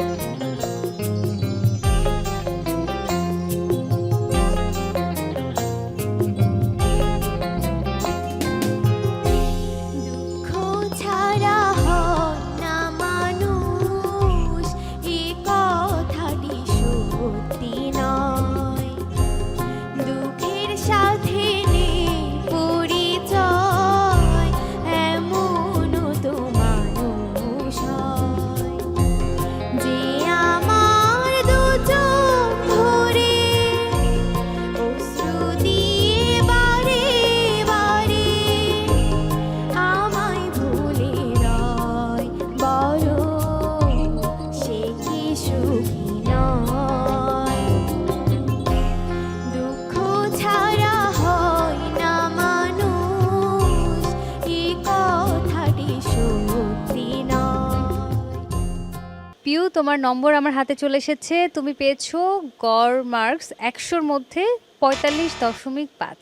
Música Piu, তোমার নম্বর আমার হাতে চলে এসেছে। তুমি পেয়েছ গড় মার্কস একশোর মধ্যে পঁয়তাল্লিশ দশমিক পাঁচ।